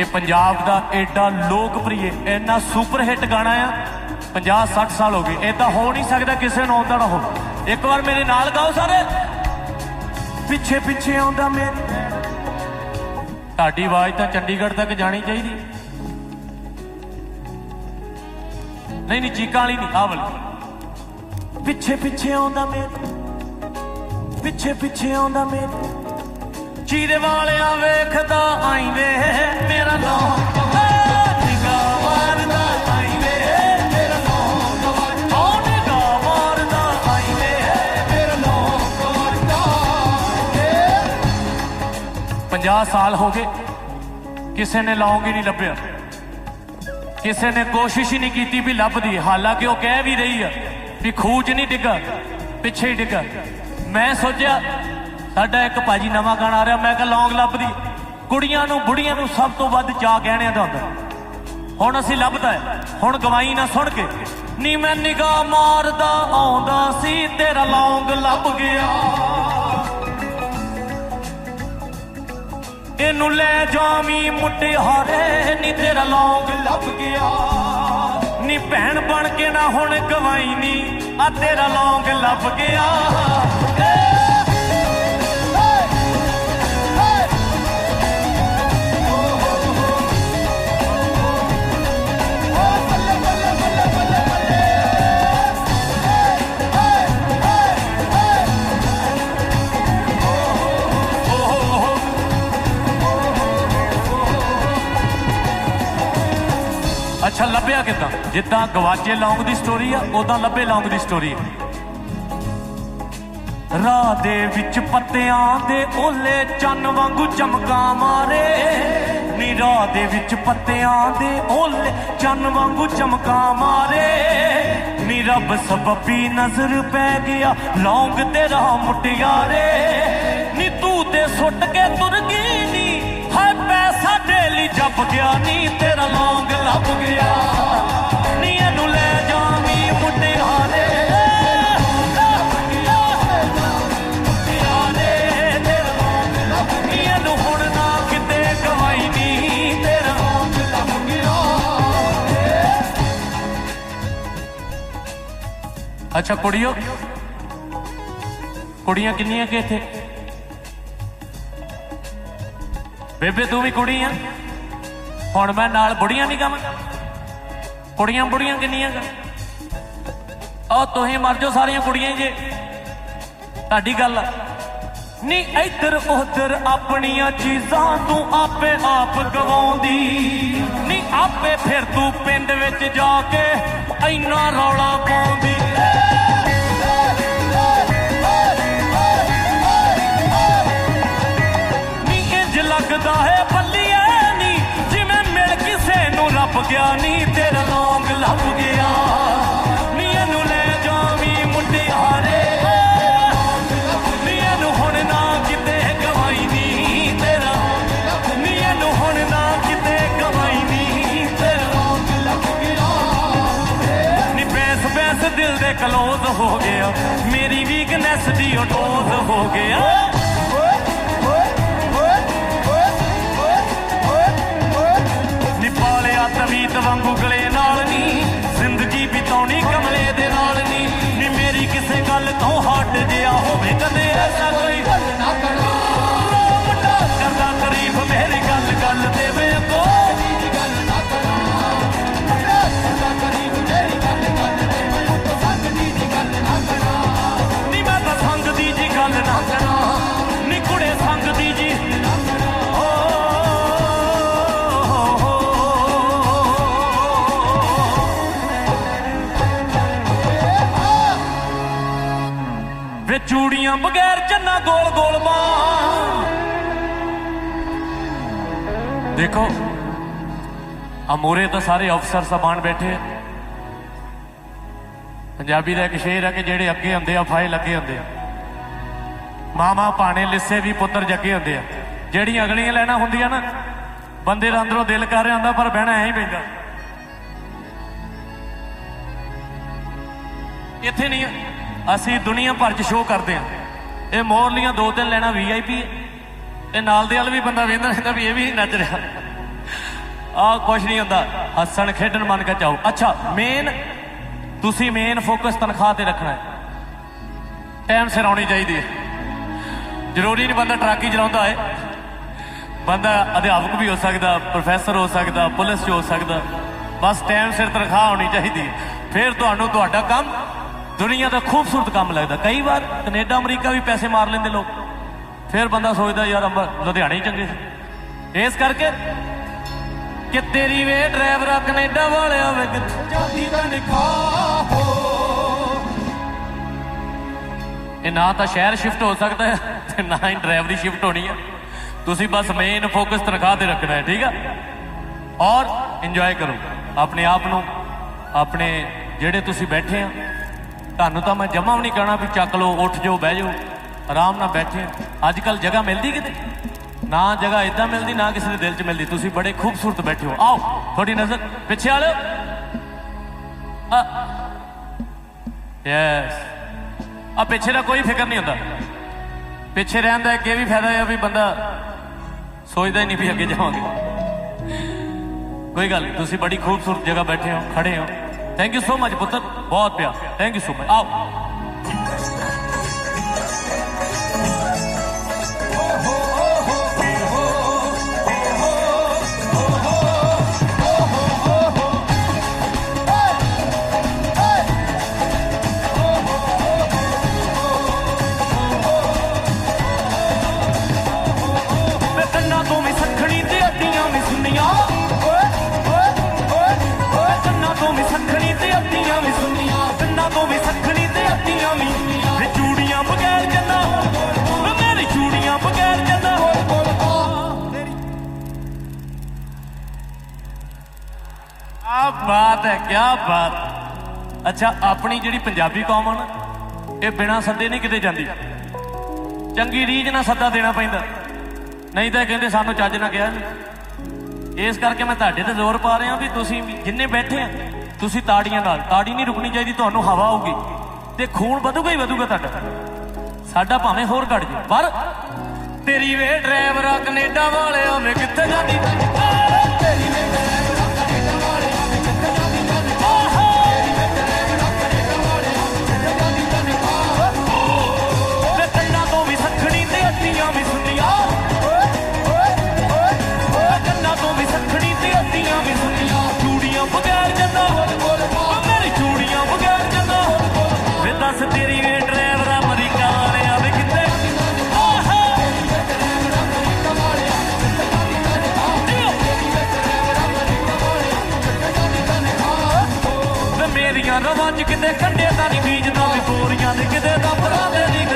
ਇਹ ਪੰਜਾਬ ਦਾ ਐਡਾ ਲੋਕਪ੍ਰਿਯ ਇੰਨਾ ਸੁਪਰ ਹਿੱਟ ਗਾਣਾ ਆ 50 60 ਸਾਲ ਹੋ ਗਏ, ਇਹ ਤਾਂ ਹੋ ਨਹੀਂ ਸਕਦਾ ਕਿਸੇ ਨੂੰ ਆਉਂਦਾ ਨਾ ਹੋ ਇੱਕ ਵਾਰ ਮੇਰੇ ਨਾਲ ਗਾਓ ਸਾਰੇ। ਪਿੱਛੇ ਪਿੱਛੇ ਆਉਂਦਾ ਮੇਰੇ ਤੁਹਾਡੀ ਆਵਾਜ਼ ਤਾਂ ਚੰਡੀਗੜ੍ਹ ਤੱਕ ਜਾਣੀ ਚਾਹੀਦੀ। ਨਹੀਂ ਨਹੀਂ, ਚੀਕਾਂ ਵਾਲੀ ਨਹੀਂ, ਆਹ ਵਾਲੀ। ਪਿੱਛੇ ਪਿੱਛੇ ਆਉਂਦਾ ਮੇਰੇ ਪਿੱਛੇ ਪਿੱਛੇ ਆਉਂਦਾ ਮੇਰੇ ਚੀਰੇ ਵਾਲਿਆਂ ਵੇਖਦਾ ਆਈ ਮੇਰਾ ਨਾਮ ਨਿਗਾਹ ਮਾਰਦਾ ਆਈ ਵੇ ਮੇਰਾ ਨਾਮ ਕੌਣ ਨਿਗਾਹ ਮਾਰਦਾ ਆਈ ਵੇ ਮੇਰਾ ਨਾਮ ਕਵਰਦਾ 50 ਸਾਲ ਹੋ ਗਏ, ਕਿਸੇ ਨੇ ਲੌਂਗ ਹੀ ਨਹੀਂ ਲੱਭਿਆ। ਕਿਸੇ ਨੇ ਕੋਸ਼ਿਸ਼ ਹੀ ਨਹੀਂ ਕੀਤੀ ਵੀ ਲੱਭਦੀ, ਹਾਲਾਂਕਿ ਉਹ ਕਹਿ ਵੀ ਰਹੀ ਆ ਵੀ ਖੂਜ ਨਹੀਂ ਡਿੱਗਾ, ਪਿੱਛੇ ਹੀ ਡਿੱਗਾ। ਮੈਂ ਸੋਚਿਆ ਸਾਡਾ ਇੱਕ ਭਾਜੀ ਨਵਾਂ ਗਾਣਾ ਆ ਰਿਹਾ, ਮੈਂ ਕਿਹਾ ਲੌਂਗ ਲੱਭਦੀ। ਕੁੜੀਆਂ ਨੂੰ, ਬੁੜੀਆਂ ਨੂੰ ਸਭ ਤੋਂ ਵੱਧ ਚਾਹ ਕਹਿਣਿਆਂ ਦਾ ਹੁੰਦਾ। ਹੁਣ ਅਸੀਂ ਲੱਭਦਾ ਹੁਣ ਗਵਾਈ ਨਾ ਸੁਣ ਕੇ। ਨੀ ਮੈਂ ਨਿਗਾਹ ਮਾਰਦਾ, ਆਉਂਦਾ ਸੀ, ਤੇਰਾ ਲੌਂਗ ਲੱਭ ਗਿਆ। ਇਹਨੂੰ ਲੈ ਜਾਵੀਂ ਮੁਟਿਆਰੇ, ਨੀ ਤੇਰਾ ਲੌਂਗ ਲੱਭ ਗਿਆ। ਨੀ ਭੈਣ ਬਣ ਕੇ ਨਾ ਹੁਣ ਗਵਾਈ ਨੀ, ਆ ਤੇਰਾ ਲੌਂਗ ਲੱਭ ਗਿਆ। ਅੱਛਾ, ਲੱਭਿਆ ਕਿਦਾਂ? ਜਿੱਦਾਂ ਗਵਾਚੇ ਲੌਂਗ ਦੀ ਸਟੋਰੀ ਆ ਉਦਾਂ ਲੱਭੇ ਲੌਂਗ ਦੀ ਸਟੋਰੀ ਰਾਹ ਦੇ ਵਿੱਚ ਪੱਤਿਆਂ ਦੇ ਓਲੇ ਚੰਨ ਵਾਂਗੂ ਚਮਕਾਂ ਮਾਰੇ। ਨੀ, ਰਾਹ ਦੇ ਵਿੱਚ ਪੱਤਿਆਂ ਦੇ ਓਲੇ ਚੰਨ ਵਾਂਗੂ ਚਮਕਾਂ ਮਾਰੇ। ਨੀ, ਰੱਬ ਸਬਬੀ ਨਜ਼ਰ ਪੈ ਗਿਆ, ਲੌਂਗ ਤੇਰਾ ਮੁਟਿਆਰੇ। ਨੀ, ਤੂੰ ਤੇ ਸੁੱਟ ਕੇ ਤੁਰ ਢੇਲੀ ਗਿਆ ਨੀ, ਤੇਰਾ ਲੌਂਗ ਲੱਭ ਗਿਆ। ਨੀ ਇਹਨੂੰ ਲੈ ਜਾਵੀਂ ਮੁਟਿਆਰੇ ਮੁਟਿਆਰੇ ਤੇਰਾ ਲੌਂਗ ਲੱਭ ਗਿਆ। ਇਹਨੂੰ ਹੁਣ ਨਾ ਕਿਤੇ ਗਵਾਈ ਨੀ, ਤੇਰਾ ਲੌਂਗ ਲੱਭ ਗਿਆ। ਅੱਛਾ, ਕੁੜੀਓ। ਕੁੜੀਆਂ ਕਿੰਨੀਆਂ ਕਿ ਇੱਥੇ? ਬੇਬੇ, ਤੂੰ ਵੀ ਕੁੜੀ ਆ? ਹੁਣ ਮੈਂ ਨਾਲ ਬੁੜੀਆਂ ਨਹੀਂ ਕਹਾਂ ਕੁੜੀਆਂ ਬੁੜੀਆਂ ਕਿੰਨੀਆਂ ਗਾ। ਉਹ ਤੁਸੀਂ ਮਰ ਜਾਓ ਸਾਰੀਆਂ ਕੁੜੀਆਂ ਜੇ। ਤੁਹਾਡੀ ਗੱਲ ਨੀ ਇੱਧਰ ਉੱਧਰ ਆਪਣੀਆਂ ਚੀਜ਼ਾਂ ਤੂੰ ਆਪੇ ਆਪ ਗਵਾਉਂਦੀ। ਨੀ ਆਪੇ ਫਿਰ ਤੂੰ ਪਿੰਡ ਵਿੱਚ ਜਾ ਕੇ ਇੰਨਾ ਰੌਲਾ ਪਾਉਂਦੀ। ਲੌਂਗ ਲੱਭ ਗਿਆ। ਨੀ ਬੈਸ ਬੈਸ ਦਿਲ ਦੇ ਕਲੋਜ਼ ਹੋ ਗਿਆ। ਮੇਰੀ ਵੀਕਨੈਸ ਦੀ ਉਹ ਡੋਜ਼ ਹੋ ਗਿਆ। ਕਿਸੇ ਗੱਲ ਤੋਂ ਗੋਲ ਗੋਲ ਮਾਂ। ਦੇਖੋ, ਅਮੂਰੇ ਤਾਂ ਸਾਰੇ ਅਫਸਰ ਸਬਾਨ ਬੈਠੇ ਆ। ਪੰਜਾਬੀ ਦਾ ਇੱਕ ਸ਼ੇਰ ਹੈ ਕਿ ਜਿਹੜੇ ਅੱਗੇ ਹੁੰਦੇ ਆ ਫਾਇਲ ਲੱਗੇ ਹੁੰਦੇ ਆ। ਮਾਮਾ ਪਾਣੇ ਲਿੱਸੇ ਵੀ ਪੁੱਤਰ ਜੱਗੇ ਹੁੰਦੇ ਆ। ਜਿਹੜੀਆਂ ਅਗਲੀਆਂ ਲੈਣਾ ਹੁੰਦੀਆਂ ਨਾ, ਬੰਦੇ ਦਾ ਅੰਦਰੋਂ ਦਿਲ ਕਰ ਰਿਹਾ ਹੁੰਦਾ, ਪਰ ਬਹਿਣਾ ਐਂ ਹੀ ਪੈਂਦਾ। ਇੱਥੇ ਨਹੀਂ ਅਸੀਂ ਦੁਨੀਆ ਭਰ ਚ ਸ਼ੋਅ ਕਰਦੇ ਆ। ਇਹ ਮੋਰਲੀਆਂ ਦੋ ਤਿੰਨ ਲੈਣਾ ਵੀਆਈਪੀ ਇਹ ਨਾਲ ਦੇ ਵਾਲ ਵੀ ਬੰਦਾ ਵੇਂਦਾ ਰਹਿੰਦਾ ਵੀ ਇਹ ਵੀ ਨੱਚ ਰਿਹਾ। ਆ ਕੁਛ ਨਹੀਂ ਹੁੰਦਾ। ਹੱਸਣ, ਖੇਡਣ ਮਨ ਕੇ ਚਾਹੋ ਅੱਛਾ ਮੇਨ ਤੁਸੀਂ ਮੇਨ ਫੋਕਸ ਤਨਖਾਹ ਤੇ ਰੱਖਣਾ ਹੈ। ਟਾਈਮ ਸਿਰ ਆਉਣੀ ਚਾਹੀਦੀ ਹੈ। ਜ਼ਰੂਰੀ ਨਹੀਂ ਬੰਦਾ ਟਰੱਕ ਹੀ ਚਲਾਉਂਦਾ ਹੈ। ਬੰਦਾ ਅਧਿਆਪਕ ਵੀ ਹੋ ਸਕਦਾ ਪ੍ਰੋਫੈਸਰ ਹੋ ਸਕਦਾ, ਪੁਲਿਸ 'ਚ ਹੋ ਸਕਦਾ। ਬਸ ਟਾਈਮ ਸਿਰ ਤਨਖਾਹ ਆਉਣੀ ਚਾਹੀਦੀ ਹੈ। ਫਿਰ ਤੁਹਾਨੂੰ ਤੁਹਾਡਾ ਕੰਮ ਦੁਨੀਆ ਦਾ ਖੂਬਸੂਰਤ ਕੰਮ ਲੱਗਦਾ। ਕਈ ਵਾਰ ਕੈਨੇਡਾ ਅਮਰੀਕਾ ਵੀ ਪੈਸੇ ਮਾਰ ਲੈਂਦੇ ਲੋਕ। ਫਿਰ ਬੰਦਾ ਸੋਚਦਾ ਯਾਰ ਅੰਬਰ ਲੁਧਿਆਣੇ ਹੀ ਚੰਗੇ ਸੀ। ਇਸ ਕਰਕੇ ਕਿ ਤੇਰੀ ਵੇ ਡਰਾਈਵਰਾ ਕੈਨੇਡਾ ਵਾਲਿਆ ਵੇ ਜਾਂਦੀ ਦਾ ਨਿਕਾਹ ਹੋ। ਇਹ ਨਾ ਤਾਂ ਸ਼ਹਿਰ ਸ਼ਿਫਟ ਹੋ ਸਕਦਾ ਹੈ ਤੇ ਨਾ ਹੀ ਡਰਾਈਵਰੀ ਸ਼ਿਫਟ ਹੋਣੀ ਹੈ। ਤੁਸੀਂ ਬਸ ਮੇਨ ਫੋਕਸ ਤਨਖਾਹ ਤੇ ਰੱਖਣਾ ਹੈ ਠੀਕ ਆ? ਔਰ ਇੰਜੋਏ ਕਰੋ। ਆਪਣੇ ਆਪ ਨੂੰ ਆਪਣੇ ਜਿਹੜੇ ਤੁਸੀਂ ਬੈਠੇ ਆ ਤੁਹਾਨੂੰ ਤਾਂ ਮੈਂ ਜਮਾ ਵੀ ਨਹੀਂ ਕਹਿਣਾ ਵੀ ਚੱਕ ਲਓ, ਉੱਠ ਜਾਓ, ਬਹਿ ਜਾਓ, ਆਰਾਮ ਨਾਲ ਬੈਠੇ ਅੱਜ ਕੱਲ ਜਗ੍ਹਾ ਮਿਲਦੀ ਕਿਤੇ? ਨਾ ਜਗ੍ਹਾ ਇਦਾਂ ਮਿਲਦੀ, ਨਾ ਕਿਸੇ ਦੇ ਦਿਲ 'ਚ ਮਿਲਦੀ। ਤੁਸੀਂ ਬੜੇ ਖੂਬਸੂਰਤ ਬੈਠੇ ਹੋ। ਆਓ, ਤੁਹਾਡੀ ਨਜ਼ਰ ਪਿੱਛੇ ਵਾਲਿਓ ਯੈਸ ਆ। ਪਿੱਛੇ ਦਾ ਕੋਈ ਫਿਕਰ ਨਹੀਂ ਹੁੰਦਾ। ਪਿੱਛੇ ਰਹਿਣ ਦਾ ਇੱਕ ਇਹ ਵੀ ਫਾਇਦਾ ਹੈ ਵੀ ਬੰਦਾ ਸੋਚਦਾ ਹੀ ਨਹੀਂ ਵੀ ਅੱਗੇ ਜਾਵਾਂਗੇ। ਕੋਈ ਗੱਲ ਨਹੀਂ, ਤੁਸੀਂ ਬੜੀ ਖੂਬਸੂਰਤ ਜਗ੍ਹਾ ਬੈਠੇ ਹੋ, ਖੜੇ ਹੋ। ਥੈਂਕ ਯੂ ਸੋ ਮਚ ਪੁੱਤਰ। ਬਹੁਤ ਪਿਆਰ। ਥੈਂਕ ਯੂ ਸੋ ਮਚ ਆਓ। ਬਾਤ ਹੈ ਕੀ ਬਾਤ। ਅੱਛਾ, ਆਪਣੀ ਜਿਹੜੀ ਪੰਜਾਬੀ ਕੌਮ ਆ ਨਾ, ਇਹ ਬਿਨਾਂ ਸੱਦੇ ਨਹੀਂ ਕਿਤੇ ਜਾਂਦੀ। ਚੰਗੀ ਰੀਝ ਨਾਲ ਸੱਦਾ ਦੇਣਾ ਪੈਂਦਾ। ਨਹੀਂ ਤਾਂ ਕਹਿੰਦੇ ਸਾਨੂੰ ਚੱਜ ਨਾ ਕਿਹਾ ਇਸ ਕਰਕੇ ਮੈਂ ਤੁਹਾਡੇ ਤੇ ਜ਼ੋਰ ਪਾ ਰਿਹਾ ਵੀ ਤੁਸੀਂ ਜਿੰਨੇ ਬੈਠੇ ਆ, ਤੁਸੀਂ ਤਾੜੀਆਂ ਨਾਲ। ਤਾੜੀ ਨਹੀਂ ਰੁਕਣੀ ਚਾਹੀਦੀ, ਤੁਹਾਨੂੰ ਹਵਾ ਆਊਗੀ। ਤੇ ਖੂਨ ਵਧੂਗਾ ਹੀ ਵਧੂਗਾ ਤੁਹਾਡਾ। ਸਾਡਾ ਭਾਵੇਂ ਹੋਰ ਘਟ ਜੇ ਪਰ ਤੇਰੀ ਵੇ ਡਰਾਈਵਰਾ ਕੈਨੇਡਾ ਵਾਲਿਆ ਵੇ ਕਿੱਥੇ ਜਾਂਦੀ? ਮੇਰੀਆਂ ਚ ਕਿਤੇ ਕੰਡੇ ਤਾਂ ਨਹੀਂ ਬੀਜਦਾ ਵੀ ਬੋਰੀਆਂ ਦੇ ਕਿਤੇ ਤਾਂ ਪਰਾਂਦੇ ਨਹੀਂ